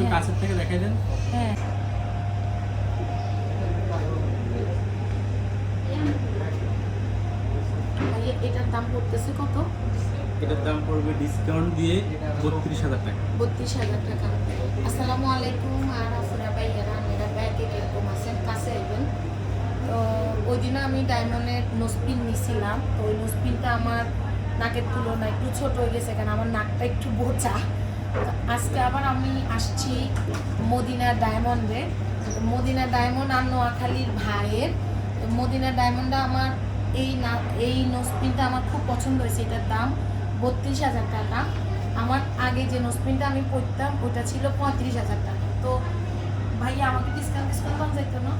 একটু। কাছের থেকে দেখাই দেন। হ্যাঁ। এটার দাম পড়তেছে কত? এটার দাম পড়বে ডিসকাউন্ট দিয়ে বত্রিশ হাজার টাকা। বত্রিশ হাজার টাকা। আসসালামু আলাইকুম আর কীরকম আছেন কাছে আইবেন। তো ওই আমি ডায়মন্ডের নোসপিন নিছিলাম। তো ওই নোসপিনটা আমার নাকের তুলনায় একটু ছোট হয়ে গেছে কারণ আমার নাকটা একটু বোচা তো আজকে আবার আমি আসছি মদিনা ডায়মন্ডে। মদিনা ডায়মন্ড আর নোয়াখালীর ভাইয়ের। মদিনা ডায়মন্ডটা আমার এই না, এই নোসপিনটা আমার খুব পছন্দ হয়েছে, এটার দাম বত্রিশ হাজার টাকা। আমার আগে যে নোসপিনটা আমি পরতাম, ওটা ছিল পঁয়ত্রিশ হাজার টাকা। তো ভাইয়া আমাকে ডিসকাউন্ট ডিসকাউন্ট পাওয়া যেত না?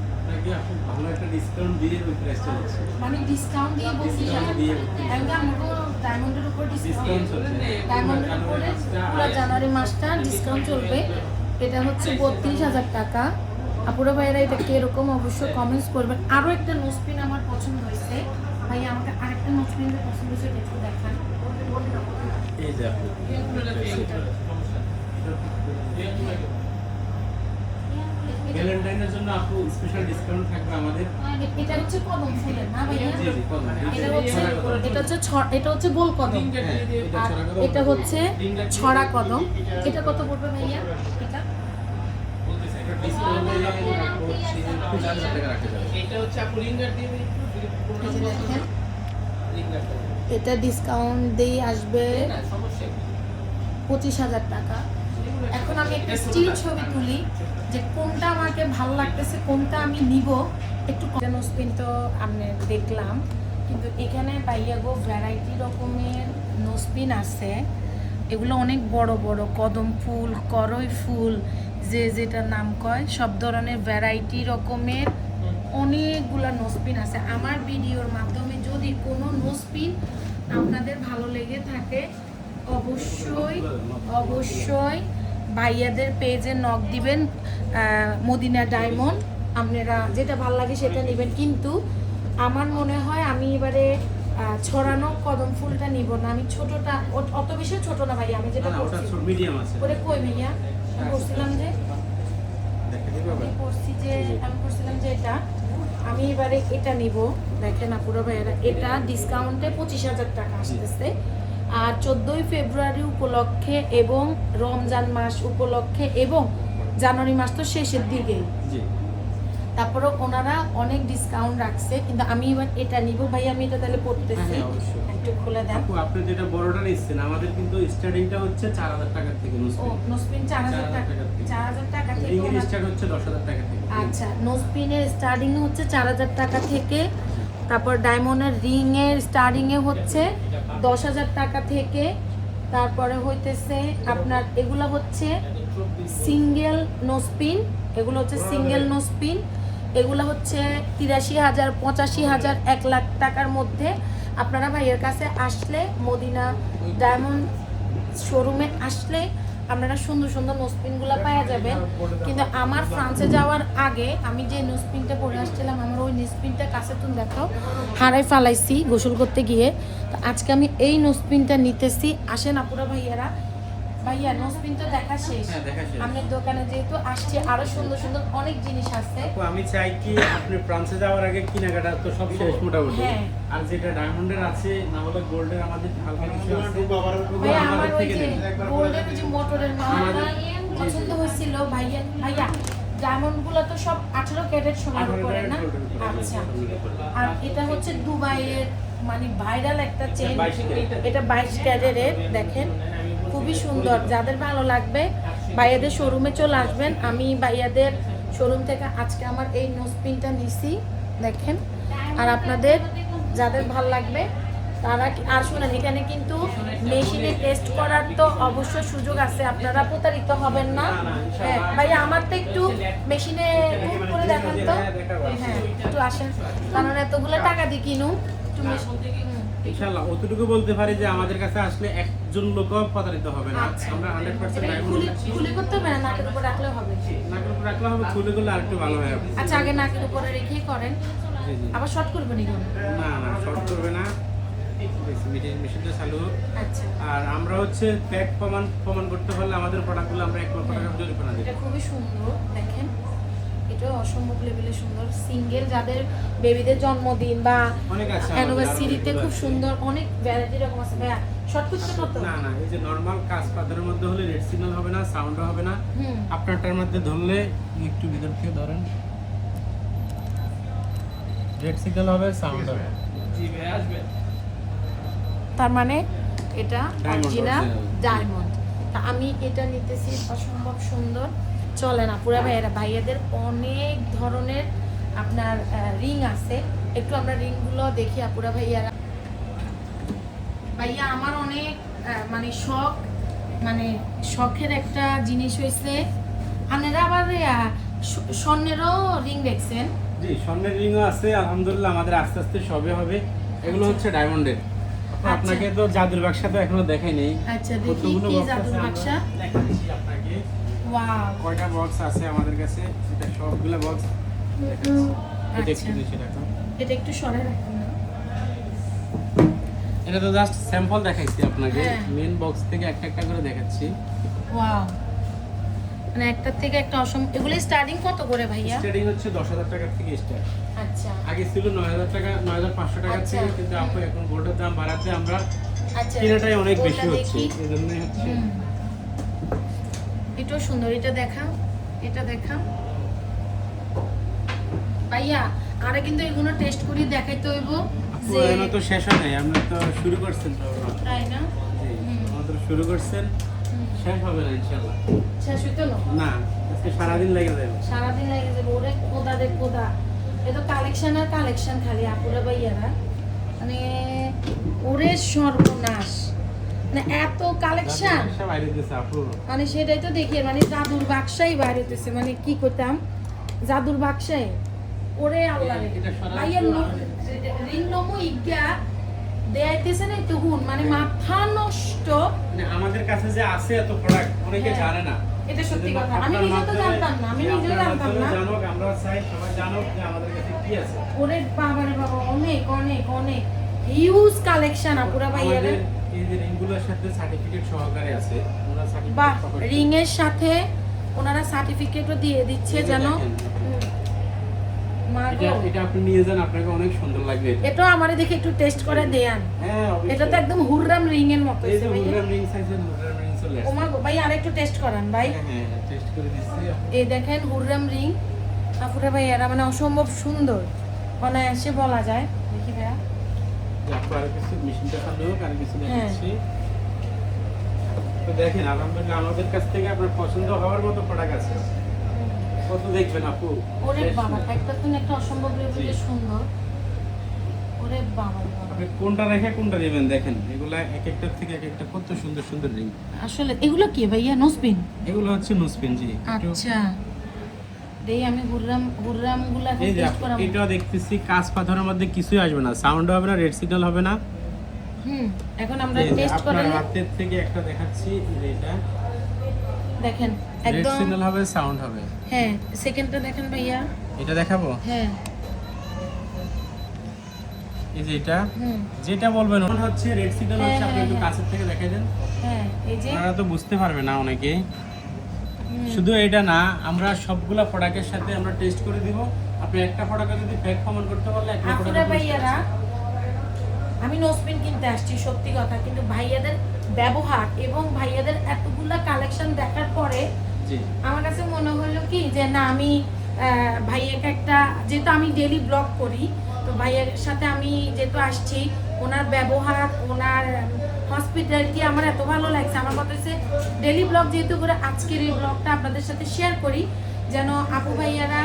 ভালো একটা ডিসকাউন্ট দিয়ে ওই প্রাইসটা দিচ্ছি। মানে ডিসকাউন্ট দিয়ে হাজার আমাকে ডায়মন্ডের উপর ডিসকাউন্ট ডায়মন্ডের উপরে পুরো জানুয়ারি মাসটা ডিসকাউন্ট চলবে। এটা হচ্ছে বত্রিশ হাজার টাকা। আপুরা ভাইয়েরা এটা কীরকম অবশ্যই কমেন্টস করবেন। আরও একটা নোসপিন আমার পছন্দ হয়েছে। ভাই আমাকে আরেকটা নোসপিন পছন্দ হয়েছে একটু দেখান। এই যে আপনি ভ্যালেন্টাইনের জন্য আপু স্পেশাল ডিসকাউন্ট থাকবে আমাদের। এটা হচ্ছে কদম ফুলের না ভাইয়া? জি জি কত এটা হচ্ছে এটা হচ্ছে এটা হচ্ছে গোল কদম। হ্যাঁ এটা হচ্ছে ছড়া কদম। এটা কত পড়বে ভাইয়া? এটা? ডিসকাউন্ট দিয়ে আসবে পঁচিশ হাজার টাকা। এখন আমি একটা স্টিল ছবি তুলি যে কোনটা আমাকে ভালো লাগতেছে, কোনটা আমি নিব। একটু নোসপিন তো আমি দেখলাম, কিন্তু এখানে পাইয়াগো ভ্যারাইটি রকমের নোসপিন আছে। এগুলো অনেক বড় বড়, কদম ফুল, করই ফুল, যে যেটা নাম কয়, সব ধরনের ভ্যারাইটি রকমের অনেকগুলা নোসপিন আছে। আমার ভিডিওর মাধ্যমে যদি কোনো নোসপিন আপনাদের ভালো লেগে থাকে, অবশ্যই অবশ্যই ভাইয়াদের পেজে নক দিবেন মদিনা ডায়মন্ড আপনারা যেটা ভালো লাগে সেটা নেবেন। কিন্তু আমার মনে হয় আমি এবারে ছড়ানো কদম ফুলটা নিব না। আমি ছোটটা অত বেশি ছোট না ভাই আমি যেটা মিডিয়াম আছে। ওরে কই ভাইয়া? আমি করছিলাম যে আমি করছি যে আমি করছিলাম যে এটা। আমি এবারে এটা নিব। দেখেন আপুরা ভাইয়েরা এটা ডিসকাউন্টে পঁচিশ হাজার টাকা আসতেছে। আর চোদ্দোই ফেব্রুয়ারি উপলক্ষে এবং রমজান মাস উপলক্ষে এবং জানুয়ারি মাস তো শেষের দিকেই জি। তারপরে ওনারা অনেক ডিসকাউন্ট রাখছে কিন্তু আমি এবার এটা নিব। ভাই আমি এটা তাহলে পড়তেছি। হ্যাঁ, একটু খুলে দেন। আপনি যেটা বড়টা নিচ্ছেন আমাদের কিন্তু স্টার্টিংটা হচ্ছে চার হাজার টাকার থেকে ও নুসপিন নোসপিন 4,000 টাকা টাকা থেকে। চার হাজার টাকা থেকে ওনারা- স্টার্ট হচ্ছে দশ হাজার টাকা থেকে। আচ্ছা নোসপিনের স্টার্টিং হচ্ছে চার হাজার টাকা থেকে তারপর ডায়মন্ডের রিংয়ের স্টার্টিংয়ে হচ্ছে দশ হাজার টাকা থেকে। তারপরে হইতেছে আপনার এগুলো হচ্ছে সিঙ্গেল নোসপিন এগুলো হচ্ছে সিঙ্গেল নোসপিন এগুলো হচ্ছে তিরাশি হাজার, পঁচাশি হাজার, এক লাখ টাকার মধ্যে। আপনারা ভাইয়ের কাছে আসলে মদিনা ডায়মন্ড শোরুমে আসলে আপনারা সুন্দর সুন্দর নোসপিনগুলো পাওয়া যাবেন। কিন্তু আমার ফ্রান্সে যাওয়ার আগে আমি যে নোসপিনটা পরে আসছিলাম, আমার ওই নোসপিনটা কাছে তুমি দেখাও হারাই ফালাইছি গোসল করতে গিয়ে। তো আজকে আমি এই নোসপিনটা নিতেছি। আসেন আপুরা ভাইয়ারা ভাইয়া নোসপিন তো দেখা শেষ। হ্যাঁ, দেখা শেষ। আপনার দোকানে যেহেতু আসছে আরও সুন্দর সুন্দর অনেক জিনিস আছে। আমি চাই কি আপনি ফ্রান্সে যাওয়ার আগে কেনাকাটা তো সব শেষ মোটামুটি। হ্যাঁ। আর যেটা ডায়মন্ডের আছে না হলে গোল্ডের আমাদের হালকা কিছু আছে। ভাইয়া আমার ওই যে গোল্ডের যে মোটরের মালা পছন্দ হয়েছিল। ভাইয়া ভাইয়া ডায়মন্ডগুলো তো সব আঠারো ক্যারেট সোনার 18 উপরে না? আচ্ছা। আর এটা হচ্ছে দুবাইয়ের মানে ভাইরাল একটা চেন। এটা বাইশ ক্যারেটের দেখেন। খুবই সুন্দর। যাদের ভালো লাগবে, ভাইয়াদের শোরুমে চলে আসবেন। আমি ভাইয়াদের শোরুম থেকে আজকে আমার এই নোসপিনটা নিছি, দেখেন। আর আপনাদের যাদের ভালো লাগবে, তারা আর শুনেন, এখানে কিন্তু মেশিনে টেস্ট করার তো অবশ্যই সুযোগ আছে। আপনারা প্রতারিত হবেন না। হ্যাঁ ভাইয়া তো একটু মেশিনে করে দেখান তো। হ্যাঁ একটু আসেন। কারণ এতগুলো টাকা দিয়ে কিনুন। একটু মেশিন ইনশাআল্লাহ অতটুকু বলতে পারি যে আমাদের কাছে আসলে একজন লোকও প্রতারিত হবে না। আচ্ছা। আমরা হান্ড্রেড পার্সেন্ট এটা খুলে করতে হবে না? নাকের উপর রাখলে হবে? নাকের উপর রাখলে হবে খুলে করলে আরেকটু ভালো হয়। আচ্ছা আগে নাকের উপরে রেখেই করেন। আবার শর্ট করবেন এগুলো? না না শর্ট করবে না। মেশিনটা চালু। হোক। আচ্ছা। আর আমরা হচ্ছে প্যাক প্রমাণ প্রমাণ করতে পারলে আমাদের প্রোডাক্টগুলো আমরা এক লক্ষ টাকা জরিমানা এটা খুবই সুন্দর দেখেন। এটাও অসম্ভব লেভেলে সুন্দর। সিঙ্গেল যাদের বেবিদের জন্মদিন বা অ্যানিভার্সারিতে খুব সুন্দর অনেক ভ্যারাইটি রকম আছে। ভাইয়া শর্ট কত না না এই যে নর্মাল কাজ পাথরের মধ্যে হলে রেড সিগন্যাল হবে না সাউন্ডও হবে না। আপনারটার মধ্যে ধরলে একটু ভিতর থেকে ধরেন। রেড সিগন্যাল হবে সাউন্ড হবে। জি ভাই তার মানে এটা অরিজিনাল ডায়মন্ড তা আমি এটা নিতেছি অসম্ভব সুন্দর। চলে না। পুরা ভাইয়েরা ভাইয়াদের অনেক ধরনের আপনার রিং আছে। একটু আমরা রিংগুলো দেখি আপুরা ভাইয়ারা। ভাইয়া আমার অনেক মানে শখ মানে শখের একটা জিনিস হয়েছে আপনারা আবার স্বর্ণেরও রিং দেখছেন? জি স্বর্ণের রিংও আছে। আলহামদুলিল্লাহ আমাদের আস্তে আস্তে সবে হবে। এগুলো আচ্ছা। হচ্ছে ডায়মন্ডের আচ্ছা। আপনাকে তো জাদুর বাক্সা তো এখনও দেখাই নেই। আচ্ছা দেখি কি জাদুর বাক্সা? দেখাচ্ছি আপনাকে। ওয়াও কয়টা বক্স আছে আমাদের কাছে? এটা সবগুলো বক্স এটা একটু আচ্ছা। রাখো। এটা একটু সরে রাখুন এটা তো জাস্ট স্যাম্পল দেখাইছি আপনাকে হ্যাঁ। মেন বক্স থেকে একটা একটা করে দেখাচ্ছি। ওয়াও মানে একটার থেকে একটা অসম এগুলো স্টার্টিং কত করে ভাইয়া? স্টার্টিং হচ্ছে দশ হাজার টাকা থেকে স্টার্ট আচ্ছা। আগে ছিল নয় হাজার টাকা নয় হাজার পাঁচশো টাকা। থেকে কিন্তু আপু এখন গোল্ডের দাম বাড়াতে আমরা আচ্ছা। কেনাটাই অনেক বেশি হচ্ছে। দেখি? এই জন্যই হচ্ছে এটাও সুন্দর এটা দেখাও এটা দেখাও। ভাইয়া আরে কিন্তু এগুলো টেস্ট করি দেখাইতে হইব যে এখনও তো শেষ হয় নাই আমরা তো শুরু করছেন তো তাই না? শুরু করছেন শেষ হবে না ইনশাল্লাহ শেষ হইতো না না আজকে সারাদিন লেগে যাবে। সারাদিন লেগে যাবে ওরে কোদা রে কোদা এ তো কালেকশন আর কালেকশন খালি আপুরা ভাইয়ারা। মানে ওরে সর্বনাশ। এত কালেকশন মানে সেটাই তো দেখি মানে জাদুর বাক্সাই বাইর হইতেছে মানে কি করতাম? জাদুর বাক্সাই। ওরে আল্লাহ রে। ভাইয়া রিং নমো ইজ্ঞা দেয়াইতেছে না একটু মানে মাথা নষ্ট। মানে আমাদের কাছে যে আছে এত প্রোডাক্ট অনেকে হ্যাঁ। জানে না। এটা সত্যি কথা। আমি নিজে তো জানতাম না আমি নিজেও জানতাম না। জানুক আমরা চাই সবাই জানুক যে আমাদের কাছে কি আছে। ওরে বাবারে বাবা অনেক অনেক অনেক। হিউজ কালেকশন আপুরা আমাদের এই যে রিংগুলোর সাথে সার্টিফিকেট সহকারে আছে ওরা বাহ সার্টিফিকেট রিং এর সাথে ওনারা সার্টিফিকেটও দিয়ে দিচ্ছে যেন। দেখেন। হুম। মা গো, এটা এটা আপনি নিয়ে যান আপনাকে অনেক সুন্দর লাগবে। এটা। আমারে দেখে একটু টেস্ট করে হ্যাঁ এটা তো একদম হুররাম রিং এর মতো এই যে ভাইয়া। রিং সাইজের মুদ্রাম রিং চলে আসছে মা গো, ভাই আরেকটু টেস্ট করান ভাই। হ্যাঁ হ্যাঁ টেস্ট করে দিচ্ছি। এই দেখেন হুররাম রিং। আপুরা ভাই এরা মানে অসম্ভব সুন্দর। অনায়াসে বলা যায়। দেখি ভাইয়া। তো দেখেন আলহামদুলিল্লাহ আমাদের কাছ থেকে আপনার পছন্দ হওয়ার মতো প্রোডাক্ট আছে। কত দেখবেন আপু? ওরে বাবা একটা তো একটা অসম্ভব লেভেলের সুন্দর। ওরে বাবা আপনি কোনটা রেখে কোনটা নেবেন দেখেন? এগুলা এক একটার থেকে এক একটা কত সুন্দর সুন্দর রিং আসলে এগুলো কি ভাইয়া? নোসপিন এগুলো হচ্ছে নুসপিন জি। আচ্ছা। দেই আমি গুররাম গুররামগুলা এই টেস্ট করাম। এটাও দেখতেছি কাজ পাথরের মধ্যে কিছুই আসবে না। সাউন্ড হবে না রেড সিগন্যাল হবে না। হুম এখন আমরা এই যে আপনার হাতের থেকে একটা দেখাচ্ছি এটা। দেখেন রেড সিগন্যাল হবে সাউন্ড হবে। হ্যাঁ সেকেন্ডটা দেখেন ভাইয়া। এটা দেখাবো? হ্যাঁ। এই যে এটা। যেটা বলবেন ওটা হচ্ছে রেড সিগন্যাল হ্যাঁ, হচ্ছে আপনি হ্যাঁ, একটু হ্যাঁ। কাছের থেকে দেখাই দেন। হ্যাঁ এই যে আপনারা তো বুঝতে পারবে না অনেকে শুধু এটা না আমরা সবগুলা প্রোডাক্টের সাথে আমরা টেস্ট করে দিব। আপনি একটা প্রোডাক্ট যদি ফেক প্রমাণ করতে পারলে একটা প্রোডাক্ট ভাইয়ারা আমি নোসপিন কিনতে আসছি সত্যি কথা কিন্তু ভাইয়াদের ব্যবহার এবং ভাইয়াদের এতগুলা কালেকশন দেখার পরে জি। আমার কাছে মনে হলো কি যে না আমি ভাইয়াকে একটা যেহেতু আমি ডেলি ব্লগ করি ভাইয়ের সাথে আমি যেহেতু আসছি ওনার ব্যবহার ওনার হসপিটালিটি আমার এত ভালো লাগছে। আমার কথা হচ্ছে ডেলি ব্লগ যেহেতু করে আজকের এই ব্লগটা আপনাদের সাথে শেয়ার করি যেন আপু ভাইয়ারা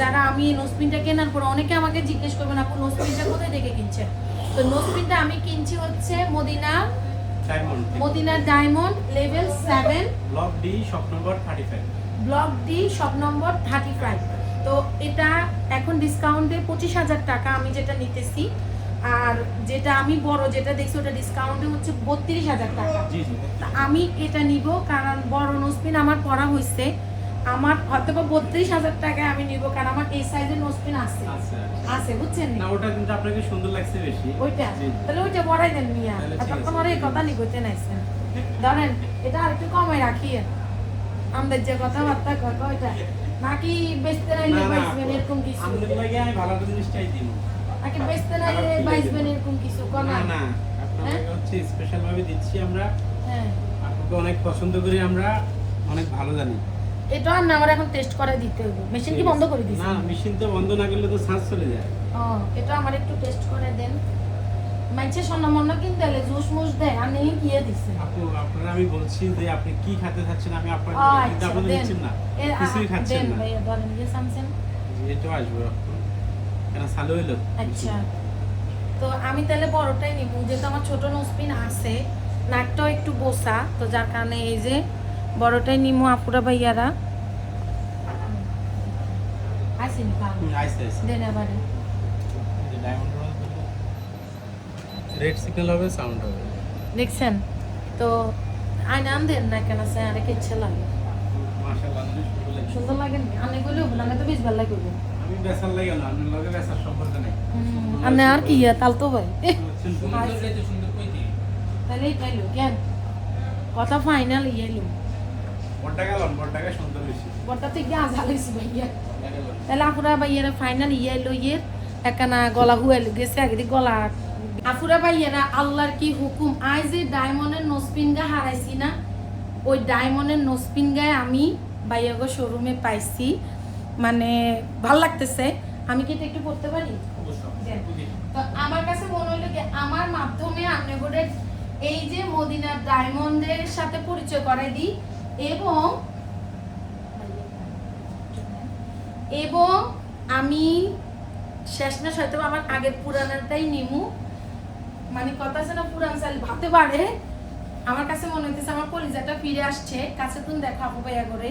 যারা আমি নোসপিনটা কেনার পর অনেকে আমাকে জিজ্ঞেস করবেন আপু নোসপিনটা কোথায় থেকে কিনছেন? তো নোসপিনটা আমি কিনছি হচ্ছে Madina Madina diamond level seven block D shop number thirty five block D shop number thirty five তো এটা এখন ডিসকাউন্টে পঁচিশ হাজার টাকা আমি যেটা নিতেছি। আর যেটা আমি বড় যেটা দেখছি ওটা ডিসকাউন্টে হচ্ছে বত্রিশ হাজার টাকা। আমি এটা নিব কারণ বড় নোসপিন আমার পড়া হয়েছে আমার হয়তো বা বত্রিশ হাজার টাকায় আমি নিব কারণ আমার এই সাইজের নোসপিন আছে। আচ্ছা আছে বুঝছেন না? ওটা কিন্তু আপনাকে সুন্দর লাগছে বেশি। ওইটা? তাহলে ওইটা বড়াই দেন মিয়া। ঠিক এতক্ষণ এই কথা নিগোতে নাইছেন। ধরেন এটা আর একটু কমে রাখিয়ে আমাদের যে কথাবার্তা কয় ওইটা। নাকি বেচতে নাইলে বাইসবেন এরকম কিছু? আমাদের লাগে আমি ভালো জিনিসটাই দিব নাকি বেচতে নাইলে বাইসবেন এরকম কিছু? কর না। না আপনাকে হ্যাঁ? হচ্ছে স্পেশাল ভাবে দিচ্ছি আমরা। হ্যাঁ। আপনাকে অনেক পছন্দ করি আমরা অনেক ভালো জানি। এটা আর আমার এখন টেস্ট করে দিতে হবে। মেশিন কি বন্ধ করে দিছি না মেশিন তো বন্ধ না করলে তো শ্বাস চলে যায়। ও এটা আমার একটু টেস্ট করে দেন। মাইছে স্বর্ণমন্ন কিনতে হলে জুস মুস দেয় আপু আপনারা আমি বলছি যে আপনি কি খেতে চাচ্ছেন আমি কিন্তু আচ্ছা, দিচ্ছেন না। কিছুই খাচ্ছেন না। ভাইয়া ধরেন যে সামসেন এটাও আসবে কেন চালু হইল? আচ্ছা। তো আমি তাহলে বড়টাই নিব যেহেতু আমার ছোট নোসপিন আছে নাকটাও একটু বসা তো যার কারণে এই যে বড়টাই নিমু আপুরা ভাইয়ারা। আসেন কাম হুম, আইসে আইসে। দেন এবারে ডায়মন্ড রেড সিগন্যাল হবে সাউন্ড হবে। দেখছেন তো আইন দেন না কেন সে আরে ইচ্ছে লাগে? মাশাআল্লাহ অনেক সুন্দর লাগে। আমি গেলে বলে আমি তো বেশ ভালো লাগে আমি বেসার লাগে না আপনার লগে বেসার সম্পর্ক নেই। আর আর কি ইয়া তাল তো ভাই। সুন্দর তাহলে পাইলো কেন কথা ফাইনাল ইয়েলো সুন্দর বড়টা ভাইয়া। তাহলে ভাইয়েরা ফাইনাল ইয়ে ইয়ে একখানা গলা হুয়াইলো গেছে আগে গলা আফুরা ভাইয়েরা আল্লাহর কি হুকুম? আই যে ডায়মন্ডের হারাইছি না ওই ডায়মন্ডের আমি ভাইয়াগো শোরুমে পাইছি। মানে ভালো লাগতেছে। আমি কি এটা একটু করতে পারি? তো আমার কাছে মনে হলো যে আমার মাধ্যমে আপনাদের এই যে মদিনার ডায়মন্ডের সাথে পরিচয় করাই দিই এবং এবং আমি শেষ না হয়তো আমার আগের পুরানাটাই নিমু। মানে কথা আছে না পুরান চাল ভাবতে পারে আমার কাছে মনে হইতেছে আমার কলিজাটা ফিরে আসছে কাছে তুমি দেখাবো ভাইয়া করে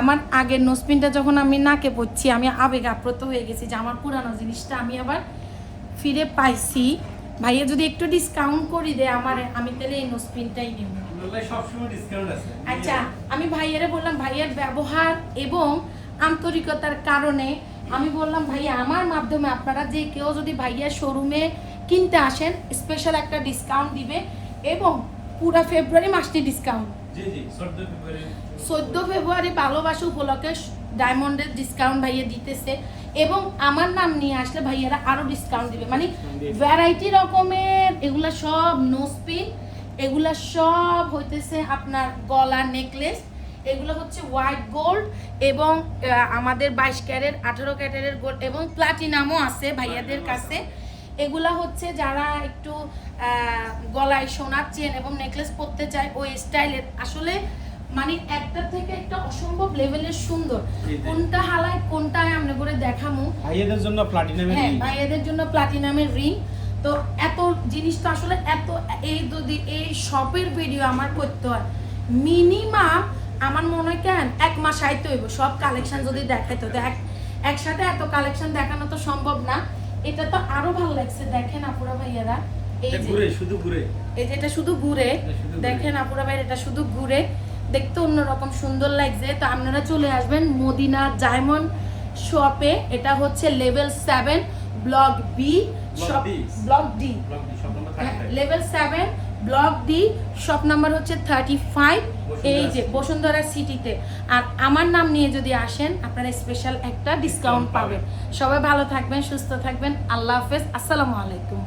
আমার আগের নোসপিনটা যখন আমি নাকে পড়ছি আমি আবেগ আপ্রত হয়ে গেছি যে আমার পুরানো জিনিসটা আমি আবার ফিরে পাইছি। ভাইয়া যদি একটু ডিসকাউন্ট করি দেয় আমার আমি তাহলে এই নোসপিনটাই নেব। আচ্ছা আমি ভাইয়ারে বললাম ভাইয়ার ব্যবহার এবং আন্তরিকতার কারণে আমি বললাম ভাইয়া আমার মাধ্যমে আপনারা যে কেউ যদি ভাইয়ার শোরুমে কিনতে আসেন স্পেশাল একটা ডিসকাউন্ট দিবে এবং পুরো ফেব্রুয়ারি মাসটি ডিসকাউন্ট জি জি 14 ফেব্রুয়ারি চোদ্দ ফেব্রুয়ারি ভালোবাসা উপলক্ষে ডায়মন্ডের ডিসকাউন্ট ভাইয়া দিতেছে এবং আমার নাম নিয়ে আসলে ভাইয়ারা আরও ডিসকাউন্ট দিবে। মানে ভ্যারাইটি রকমের এগুলা সব নোসপিন এগুলা সব হইতেছে আপনার গলা নেকলেস এগুলো হচ্ছে হোয়াইট গোল্ড এবং আমাদের বাইশ ক্যারেট আঠেরো ক্যারেটের গোল্ড এবং প্লাটিনামও আছে ভাইয়াদের কাছে। এগুলা হচ্ছে যারা একটু গলায় সোনার চেন এবং নেকলেস পরতে চায় ওই স্টাইলের আসলে মানে একটা থেকে একটা অসম্ভব লেভেলের সুন্দর। কোনটা হালায় কোনটা আমরা করে দেখামু। ভাইয়াদের জন্য প্লাটিনামের হ্যাঁ। ভাইয়াদের জন্য প্লাটিনামের রিং তো এত জিনিস তো আসলে এত এই যদি এই শপের ভিডিও আমার করতে হয় মিনিমাম আমার মনে হয় কেন এক মাস আইতে হইব। সব কালেকশন যদি দেখাইতে এক একসাথে এত কালেকশন দেখানো তো সম্ভব না। এটা তো আরও ভালো লাগছে দেখেন আপুরা ভাইয়ারা। এই যে শুধু ঘুরে। এই যে এটা শুধু ঘুরে। দেখেন আপুরা ভাই এটা শুধু ঘুরে। দেখতে অন্যরকম সুন্দর লাগছে। তো আপনারা চলে আসবেন মদিনা ডায়মন্ড শপে। এটা হচ্ছে level seven block B shop. Block D. থাকে level seven block D shop number হচ্ছে থার্টি ফাইভ এই যে বসুন্ধরা সিটিতে। আর আমার নাম নিয়ে যদি আসেন আপনারা স্পেশাল একটা ডিসকাউন্ট পাবেন। সবাই ভালো থাকবেন সুস্থ থাকবেন। আল্লাহ হাফেজ। আসসালামু আলাইকুম।